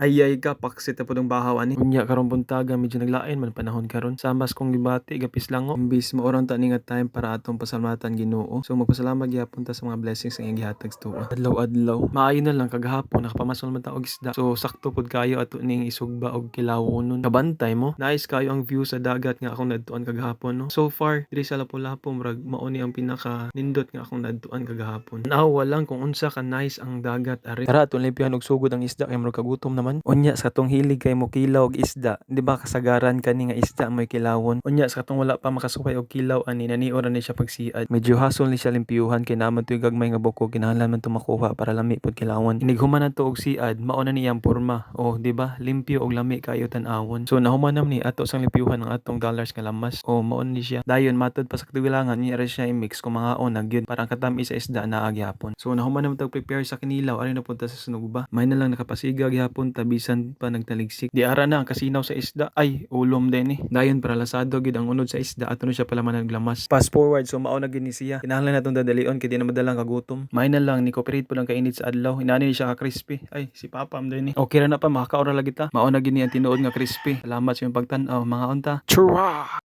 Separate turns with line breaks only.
Ayay ka paksit na pudong bahaw ani. Unya karon buntaga medyo naglain man panahon karon. Sambas kong gibati gapis lango. Imbis mo oran ta ni nga time para atong pasalamatan Ginoo. So magpasalamat gyapon ta sa mga blessings nga gihatag sa tuwa. Adlaw-adlaw. Maayo na lang kagahapon nakapamasol man ta og isda. So sakto pud kayo ato ning isugba og kilawonon. Kabantay mo. Nice kayo ang view sa dagat nga akong nadtuan kagahapon no. So far diri sa Lapu-Lapu murag mao ni ang pinaka nindot nga akong nadtuan kagahapon. Naawa lang kung unsa ka nice ang dagat ari. Tara aton limpyahan og sugod ang isda kay murag kagutom naman. Unya sa tong hilig kay mo kilaw og isda. Di ba kasagaran kani nga isda mo'y kilawon. Unya sa katong wala pa makasukay og kilaw ani nanior ni siya pagsiad. Medyo hasol ni siya limpyuhan kay naman tuy gagmay nga buko kinahanglan man to makuha para lami pud kilawon. Inighuman na to og siad mao na niyang porma. Oh, di ba? Limpyo og lami kayo tan-awon. So nahuman nam ni ato sang limpyuhan ang atong dollars nga lamas. Oh, mao ni siya. Dayon matud pa sa katiwilangan niya ra siya i-mix kung mga onag yun parang katami sa isda na agyapon. So nahuman naman tag prepare sa kinilaw ari na punta sa sunugba. May na lang nakapasiga gyapon tabisan pa nagtaligsik. Di ara na ang kasinaw sa isda. Ay, ulom din eh. Dayon para lasado gid ang unod sa isda ato na siya pala man naglamas. Fast forward so mao na gid ni siya. Kinahanglan natong dadalion kay di na madalang kagutom. May lang ni cooperate po lang kainit sa adlaw. Inani ni siya ka crispy. Ay, si Papa am din eh. Okay ra na pa makakaora lagi ta. Mao na gid ni ang tinuod nga crispy. Salamat sa iyong pagtan-aw mga unta. Chura!